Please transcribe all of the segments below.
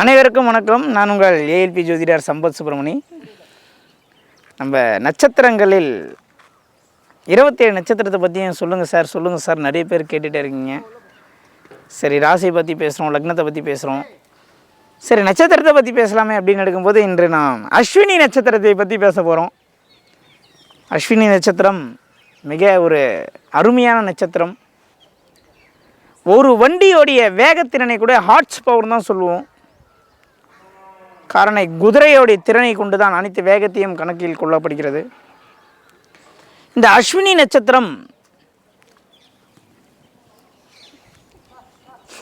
அனைவருக்கும் வணக்கம். நான் உங்கள் ஏஎல்பி ஜோதிடர் சம்பத் சுப்பிரமணி. நம்ம நட்சத்திரங்களில் இருபத்தேழு நட்சத்திரத்தை பற்றியும் சொல்லுங்கள் சார் சொல்லுங்கள் சார். நிறைய பேர் கேட்டுகிட்டே இருக்கீங்க. சரி ராசியை பற்றி பேசுகிறோம் லக்னத்தை பற்றி பேசுகிறோம் சரி நட்சத்திரத்தை பற்றி பேசலாமே அப்படின்னு எடுக்கும்போது இன்று நாம் அஸ்வினி நட்சத்திரத்தை பற்றி பேச போகிறோம் அஸ்வினி நட்சத்திரம் மிக ஒரு அருமையான நட்சத்திரம். ஒரு வண்டியோடைய வேகத்திறனை கூட ஹார்ட்ஸ் பவர் தான் சொல்லுவோம். காரணம் குதிரையோடைய திறனை கொண்டு தான் அனைத்து வேகத்தையும் கணக்கில் கொள்ளப்படுகிறது. இந்த அஸ்வினி நட்சத்திரம்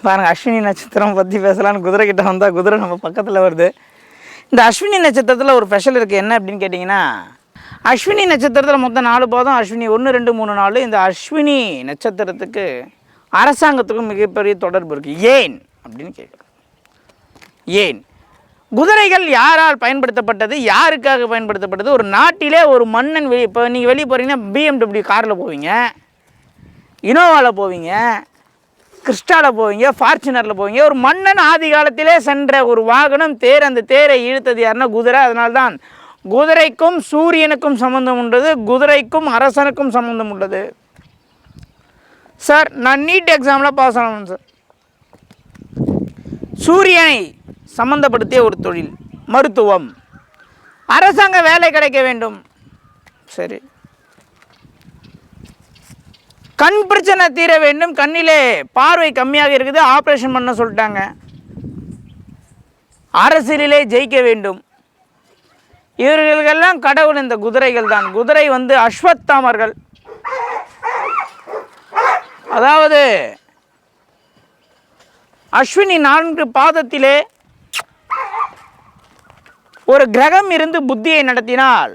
பாருங்க அஸ்வினி நட்சத்திரம் பற்றி பேசலான்னு குதிரை கிட்ட வந்தால் குதிரை நம்ம பக்கத்தில் வருது. இந்த அஸ்வினி நட்சத்திரத்தில் ஒரு ஸ்பெஷல் இருக்குது என்ன அப்படின்னு கேட்டிங்கன்னா அஸ்வினி நட்சத்திரத்தில் மொத்தம் நாலு பாதம் அஸ்வினி ஒன்று ரெண்டு மூணு நாலு. இந்த அஸ்வினி நட்சத்திரத்துக்கு அரசாங்கத்துக்கும் மிகப்பெரிய தொடர்பு இருக்குது ஏன் அப்படின்னு கேட்குறோம். ஏன்? குதிரைகள் யாரால் பயன்படுத்தப்பட்டது யாருக்காக பயன்படுத்தப்பட்டது? ஒரு நாட்டிலே ஒரு மன்னன் வெளி இப்போ நீங்கள் வெளியே போகிறீங்கன்னா பிஎம்டபிள்யூ காரில் போவீங்க இனோவாவில் போவீங்க கிறிஸ்டாவில் போவீங்க ஃபார்ச்சுனரில் போவீங்க. ஒரு மன்னன் ஆதி காலத்திலே சென்ற ஒரு வாகனம் தேர் அந்த தேரை இழுத்தது யாருன்னா குதிரை. அதனால்தான் குதிரைக்கும் சூரியனுக்கும் சம்மந்தம் உண்டது குதிரைக்கும் அரசனுக்கும் சம்மந்தம் உள்ளது. சார் நான் நீட் எக்ஸாமில் பாஸ் ஆகணும் சார். சூரியனை சம்பந்தப்படுத்திய ஒரு தொழில் மருத்துவம். அரசாங்க வேலை கிடைக்க வேண்டும். சரி. கண் பிரச்சனை தீர வேண்டும். கண்ணிலே பார்வை கம்மியாக இருக்குது. ஆப்ரேஷன் பண்ண சொல்லிட்டாங்க. அரசியலிலே ஜெயிக்க வேண்டும். இவர்களுக்கெல்லாம் கடவுள் இந்த குதிரைகள் தான். குதிரை வந்து அஸ்வத்தாமர்கள் அதாவது அஸ்வினி நான்கு பாதத்திலே ஒரு கிரகம் இருந்து புத்தியை நடத்தினால்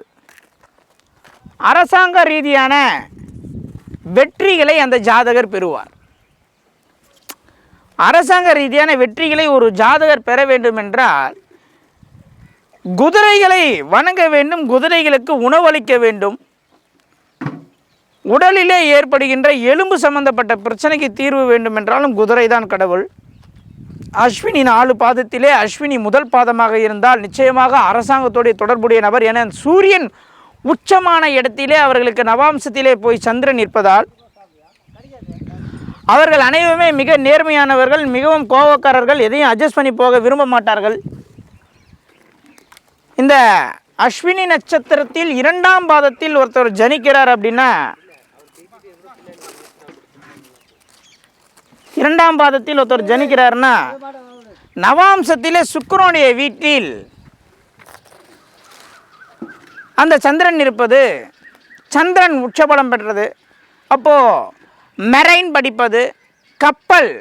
அரசாங்க ரீதியான வெற்றிகளை அந்த ஜாதகர் பெறுவார். அரசாங்க ரீதியான வெற்றிகளை ஒரு ஜாதகர் பெற வேண்டும் என்றால் குதிரைகளை வணங்க வேண்டும் குதிரைகளுக்கு உணவளிக்க வேண்டும். உடலிலே ஏற்படுகின்ற எலும்பு சம்பந்தப்பட்ட பிரச்சனைக்கு தீர்வு வேண்டும் என்றாலும் குதிரை தான் கடவுள். அஸ்வினி நாலு பாதத்திலே அஸ்வினி முதல் பாதமாக இருந்தால் நிச்சயமாக அரசாங்கத்தோடைய தொடர்புடைய நபர் என சூரியன் உச்சமான இடத்திலே அவர்களுக்கு நவாம்சத்திலே போய் சந்திரன் இருப்பதால் அவர்கள் அனைவருமே மிக நேர்மையானவர்கள் மிகவும் கோபக்காரர்கள் எதையும் அட்ஜஸ்ட் பண்ணி போக விரும்ப மாட்டார்கள். இந்த அஸ்வினி நட்சத்திரத்தில் இரண்டாம் பாதத்தில் ஒருத்தர் ஜனிக்கிறார் அப்படின்னா இரண்டாம் பாதத்தில் ஒருத்தர் ஜனிக்கிறார்னா நவாம்சத்திலே சுக்கரனுடைய வீட்டில் அந்த சந்திரன் இருப்பது சந்திரன் உச்சபலம் பெற்றது. அப்போது மெரைன் படிப்பது கப்பல்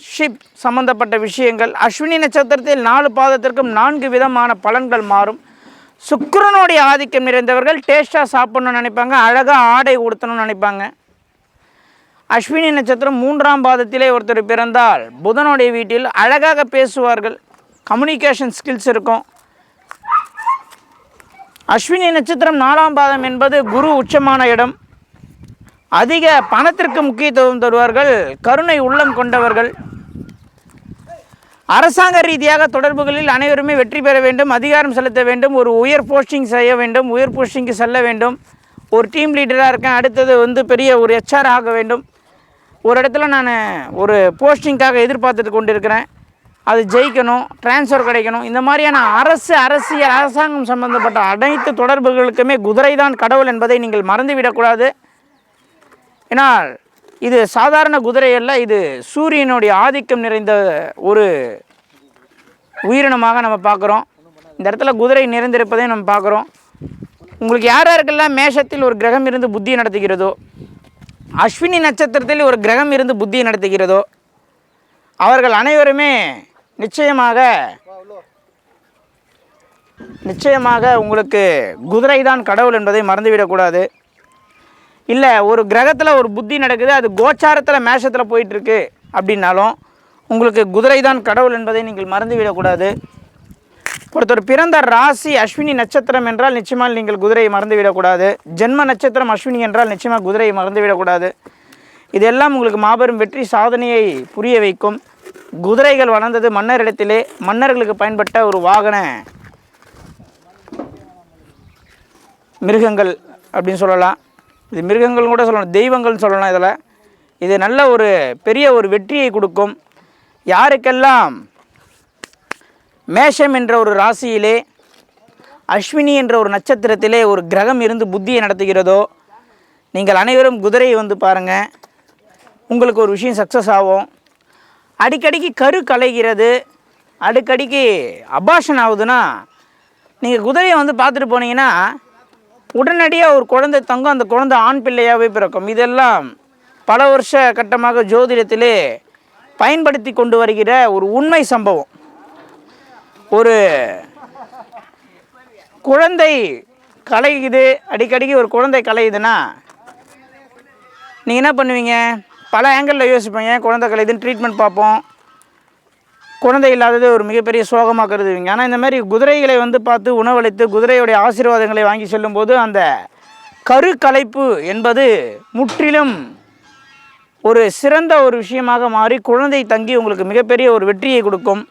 ஷிப் சம்பந்தப்பட்ட விஷயங்கள் அஸ்வினி நட்சத்திரத்தில் நாலு பாதத்திற்கும் நான்கு விதமான பலன்கள் மாறும். சுக்கரனுடைய ஆதிக்கம் நிறைந்தவர்கள் டேஸ்ட்டாக சாப்பிட்ணுன்னு நினைப்பாங்க அழகாக ஆடை உடுத்தணும்னு நினைப்பாங்க. அஸ்வினி நட்சத்திரம் மூன்றாம் பாதத்திலே ஒருத்தர் பிறந்தால் புதனுடைய வீட்டில் அழகாக பேசுவார்கள். கம்யூனிகேஷன் ஸ்கில்ஸ் இருக்கும். அஸ்வினி நட்சத்திரம் நாலாம் பாதம் என்பது குரு உச்சமான இடம். அதிக பணத்திற்கு முக்கியத்துவம் தருவார்கள். கருணை உள்ளம் கொண்டவர்கள். அரசாங்க ரீதியாக தொடர்புகளில் அனைவருமே வெற்றி பெற வேண்டும். அதிகாரம் செலுத்த வேண்டும். ஒரு உயர் போஸ்டிங் செய்ய வேண்டும். உயர் போஸ்டிங்க்கு செல்ல வேண்டும். ஒரு டீம் லீடராக இருக்கேன். அடுத்தது வந்து பெரிய ஒரு ஹெச்ஆர் ஆக வேண்டும். ஒரு இடத்துல நான் ஒரு போஸ்டிங்காக எதிர்பார்த்துட்டு கொண்டிருக்கிறேன். அது ஜெயிக்கணும் ட்ரான்ஸ்ஃபர் கிடைக்கணும். இந்த மாதிரியான அரசு அரசியல் அரசாங்கம் சம்பந்தப்பட்ட அனைத்து தொடர்புகளுக்குமே குதிரை தான் கடவுள் என்பதை நீங்கள் மறந்துவிடக்கூடாது. ஏன்னா இது சாதாரண குதிரை அல்ல இது சூரியனுடைய ஆதிக்கம் நிறைந்த ஒரு உயிரினமாக நம்ம பார்க்குறோம். இந்த இடத்துல குதிரை நிறைந்திருப்பதை நம்ம பார்க்குறோம். உங்களுக்கு யார் யாருக்கெல்லாம் மேஷத்தில் ஒரு கிரகம் இருந்து புத்தி நடத்துகிறதோ அஸ்வினி நட்சத்திரத்தில் ஒரு கிரகம் இருந்து புத்தி நடத்துகிறதோ அவர்கள் அனைவருமே நிச்சயமாக நிச்சயமாக உங்களுக்கு குதிரை தான் கடவுள் என்பதை மறந்துவிடக்கூடாது. இல்லை ஒரு கிரகத்தில் ஒரு புத்தி நடக்குது அது கோச்சாரத்தில் மேஷத்தில் போயிட்டுருக்கு அப்படின்னாலும் உங்களுக்கு குதிரை தான் கடவுள் என்பதை நீங்கள் மறந்துவிடக்கூடாது. ஒருத்தர் பிறந்த ராசி அஸ்வினி நட்சத்திரம் என்றால் நிச்சயமாக நீங்கள் குதிரையை மறந்துவிடக்கூடாது. ஜென்ம நட்சத்திரம் அஸ்வினி என்றால் நிச்சயமாக குதிரையை மறந்துவிடக்கூடாது. இதெல்லாம் உங்களுக்கு மாபெரும் வெற்றி சாதனையை புரிய வைக்கும். குதிரைகள் வளர்ந்தது மன்னரிடத்திலே மன்னர்களுக்கு பயன்பட்ட ஒரு வாகன மிருகங்கள் அப்படின்னு சொல்லலாம். இது மிருகங்கள் கூட சொல்லலாம் தெய்வங்கள்னு சொல்லலாம் இதில். இது நல்ல ஒரு பெரிய ஒரு வெற்றியை கொடுக்கும். யாருக்கெல்லாம் மேஷம் என்ற ஒரு ராசியிலே அஸ்வினி என்ற ஒரு நட்சத்திரத்திலே ஒரு கிரகம் இருந்து புத்தியை நடத்துகிறதோ நீங்கள் அனைவரும் குதிரையை வந்து பாருங்கள் உங்களுக்கு ஒரு விஷயம் சக்ஸஸ் ஆகும். அடிக்கடிக்கு கரு கலைகிறது. அடிக்கடிக்கு அபாஷன் ஆகுதுன்னா நீங்கள் குதிரையை வந்து பார்த்துட்டு போனீங்கன்னா உடனடியாக ஒரு குழந்தை தங்கும் அந்த குழந்தை ஆண் பிள்ளையாகவே பிறக்கும். இதெல்லாம் பல வருஷ கட்டமாக ஜோதிடத்திலே பயன்படுத்தி கொண்டு வருகிற ஒரு உண்மை சம்பவம். ஒரு குழந்தை கலையுது. அடிக்கடிக்கு ஒரு குழந்தை கலையுதுன்னா நீங்கள் என்ன பண்ணுவீங்க? பல ஆங்கிளில் யோசிப்பீங்க குழந்தை கலையுதுன்னு ட்ரீட்மெண்ட் பார்ப்போம். குழந்தை இல்லாதது ஒரு மிகப்பெரிய சோகமாக கருதுவீங்க. ஆனால் இந்த மாதிரி குதிரைகளை வந்து பார்த்து உணவளித்து குதிரையுடைய ஆசீர்வாதங்களை வாங்கி செல்லும்போது அந்த கரு கலைப்பு என்பது முற்றிலும் ஒரு சிறந்த ஒரு விஷயமாக மாறி குழந்தை தங்கி உங்களுக்கு மிகப்பெரிய ஒரு வெற்றியை கொடுக்கும்.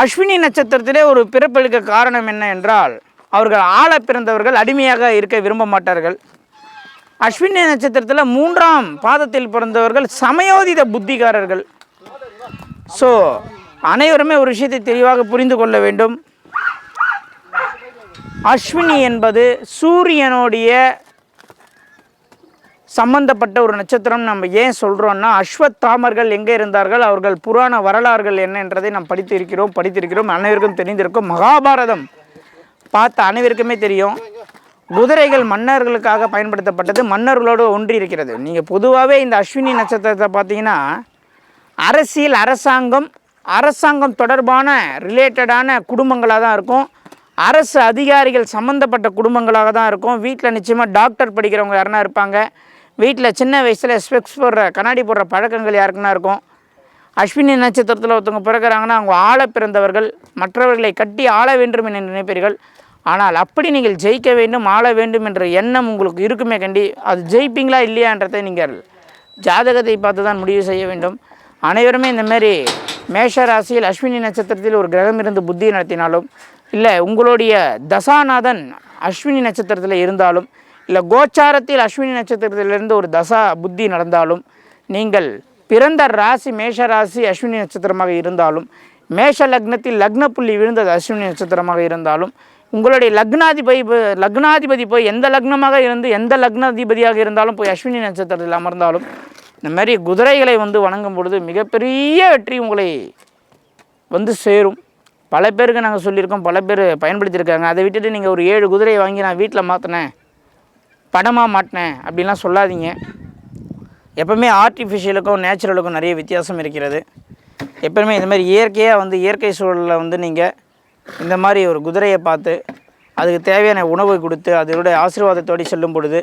அஸ்வினி நட்சத்திரத்திலே ஒரு பிறப்பெடுக்க காரணம் என்ன என்றால் அவர்கள் ஆழ பிறந்தவர்கள் அடிமையாக இருக்க விரும்ப மாட்டார்கள். அஸ்வினி நட்சத்திரத்தில் மூன்றாம் பாதத்தில் பிறந்தவர்கள் சமயோதித புத்திகாரர்கள். ஸோ அனைவருமே ஒரு விஷயத்தை தெளிவாக புரிந்து கொள்ள வேண்டும். அஸ்வினி என்பது சூரியனுடைய சம்பந்தப்பட்ட ஒரு நட்சத்திரம் நம்ம ஏன் சொல்கிறோன்னா அஸ்வத்தாமர்கள் எங்கே இருந்தார்கள் அவர்கள் புராண வரலாறுகள் என்னன்றதை நாம் படித்து இருக்கிறோம் படித்திருக்கிறோம் அனைவருக்கும் தெரிந்திருக்கும் மகாபாரதம். பார்த்த அனைவருக்குமே தெரியும் குதிரைகள் மன்னர்களுக்காக பயன்படுத்தப்பட்டது மன்னர்களோடு ஒன்றி இருக்கிறது நீங்கள் பொதுவாகவே இந்த அஸ்வினி நட்சத்திரத்தை பார்த்தீங்கன்னா அரசியல் அரசாங்கம் அரசாங்கம் தொடர்பான ரிலேட்டடான குடும்பங்களாக தான் இருக்கும். அரசு அதிகாரிகள் சம்மந்தப்பட்ட குடும்பங்களாக தான் இருக்கும். வீட்டில் நிச்சயமாக டாக்டர் படிக்கிறவங்க யாருன்னா இருப்பாங்க. வீட்டில் சின்ன வயசில் ஸ்பெக்ஸ் போடுற கண்ணாடி போடுற பழக்கங்கள் யாருக்குன்னா இருக்கும்? அஸ்வினி நட்சத்திரத்தில் ஒருத்தவங்க பிறக்கிறாங்கன்னா அவங்க ஆள பிறந்தவர்கள் மற்றவர்களை கட்டி ஆள வேண்டும் என நினைப்பீர்கள். ஆனால் அப்படி நீங்கள் ஜெயிக்க வேண்டும் ஆள வேண்டும் என்ற எண்ணம் உங்களுக்கு இருக்குமே கண்டி அது ஜெயிப்பீங்களா இல்லையான்றதை நீங்கள் ஜாதகத்தை பார்த்து தான் முடிவு செய்ய வேண்டும். அனைவருமே இந்தமாரி மேஷ ராசியில் அஸ்வினி நட்சத்திரத்தில் ஒரு கிரகம் இருந்து புத்தி நடத்தினாலும் இல்லை உங்களுடைய தசாநாதன் அஸ்வினி நட்சத்திரத்தில் இருந்தாலும் இல்லை கோச்சாரத்தில் அஸ்வினி நட்சத்திரத்திலிருந்து ஒரு தசா புத்தி நடந்தாலும் நீங்கள் பிறந்த ராசி மேஷ ராசி அஸ்வினி நட்சத்திரமாக இருந்தாலும் மேஷ லக்னத்தில் லக்ன புள்ளி விழுந்தது அஸ்வினி நட்சத்திரமாக இருந்தாலும் உங்களுடைய லக்னாதிபதி லக்னாதிபதி போய் எந்த லக்னமாக இருந்து எந்த லக்னாதிபதியாக இருந்தாலும் போய் அஸ்வினி நட்சத்திரத்தில் அமர்ந்தாலும் இந்த மாதிரி குதிரைகளை வந்து வணங்கும் பொழுது மிகப்பெரிய வெற்றி உங்களை வந்து சேரும். பல பேருக்கு நாங்கள் சொல்லியிருக்கோம் பல பேர் பயன்படுத்தியிருக்காங்க. அதை விட்டுட்டு நீங்கள் ஒரு ஏழு குதிரையை வாங்கி நான் வீட்டில் மாற்றினேன் படமாக மாட்டினேன் அப்படின்லாம் சொல்லாதீங்க. எப்பவுமே ஆர்டிஃபிஷியலுக்கும் நேச்சுரலுக்கும் நிறைய வித்தியாசம் இருக்கிறது. எப்பவுமே இந்த மாதிரி இயற்கையாக வந்து இயற்கை சூழலில் வந்து நீங்கள் இந்த மாதிரி ஒரு குதிரையை பார்த்து அதுக்கு தேவையான உணவு கொடுத்து அதனுடைய ஆசீர்வாதத்தோடு செல்லும் பொழுது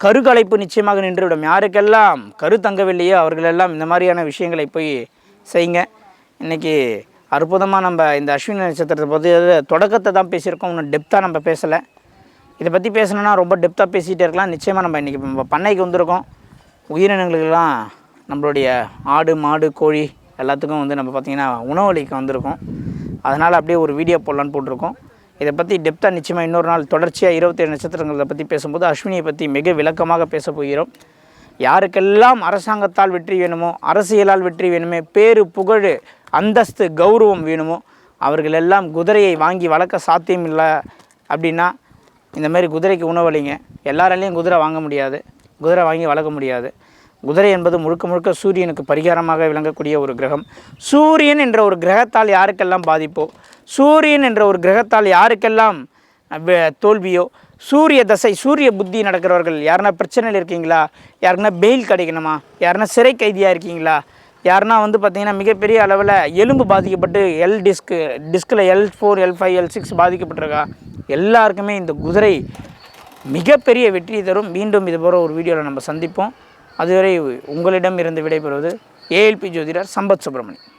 கருக்கலைப்பு நிச்சயமாக நின்றுவிடும். யாருக்கெல்லாம் கரு தங்கவில்லையோ அவர்களெல்லாம் இந்த மாதிரியான விஷயங்களை போய் செய்யுங்க. இன்றைக்கி அற்புதமாக நம்ம இந்த அஸ்வினி நட்சத்திரத்தை பற்றி தொடக்கத்தை தான் பேசியிருக்கோம். இன்னும் டெப்த்தாக நம்ம பேசலை. இதை பற்றி பேசணுன்னா ரொம்ப டெப்த்தாக பேசிகிட்டே இருக்கலாம். நிச்சயமாக நம்ம இன்றைக்கி நம்ம பண்ணைக்கு வந்திருக்கோம். உயிரினங்களுக்கெல்லாம் நம்மளுடைய ஆடு மாடு கோழி எல்லாத்துக்கும் வந்து நம்ம பார்த்திங்கன்னா உணவளிக்க வந்திருக்கோம். அதனால் அப்படியே ஒரு வீடியோ போடலான்னு போட்டிருக்கோம். இதை பற்றி டெப்த்தாக நிச்சயமாக இன்னொரு நாள் தொடர்ச்சியாக இருபத்தேழு நட்சத்திரங்களை பற்றி பேசும்போது அஸ்வினியை பற்றி மிக விளக்கமாக பேச போகிறோம். யாருக்கெல்லாம் அரசாங்கத்தால் வெற்றி வேணுமோ அரசியலால் வெற்றி வேணுமே பேரு புகழ் அந்தஸ்து கௌரவம் வேணுமோ அவர்களெல்லாம் குதிரையை வாங்கி வளர்க்க சாத்தியம் இல்லை அப்படின்னா இந்த மாதிரி குதிரைக்கு உணவளிங்க. எல்லாராலையும் குதிரை வாங்க முடியாது. குதிரை வாங்கி வளர்க்க முடியாது. குதிரை என்பது முழுக்க முழுக்க சூரியனுக்கு பரிகாரமாக விளங்கக்கூடிய ஒரு கிரகம். சூரியன் என்ற ஒரு கிரகத்தால் யாருக்கெல்லாம் பாதிப்போ? சூரியன் என்ற ஒரு கிரகத்தால் யாருக்கெல்லாம் தோல்வியோ? சூரிய தசை சூரிய புத்தி நடக்கிறவர்கள் யாருனா பிரச்சனையில் இருக்கீங்களா? யாருன்னா பெயில் கிடைக்கணுமா? யாருன்னா சிறை கைதியாக இருக்கீங்களா? யாருனா வந்து பார்த்தீங்கன்னா மிகப்பெரிய அளவில் எலும்பு பாதிக்கப்பட்டு எல் டிஸ்க்கு டிஸ்கில் L four L five L six பாதிக்கப்பட்டிருக்கா? எல்லாருக்குமே இந்த குதிரை மிகப்பெரிய வெற்றி தரும். மீண்டும் இது போகிற ஒரு வீடியோவில் நம்ம சந்திப்போம். அதுவரை உங்களிடம் இருந்து விடைபெறுவது ஏஎல்பி ஜோதிடர் சம்பத் சுப்பிரமணியன்.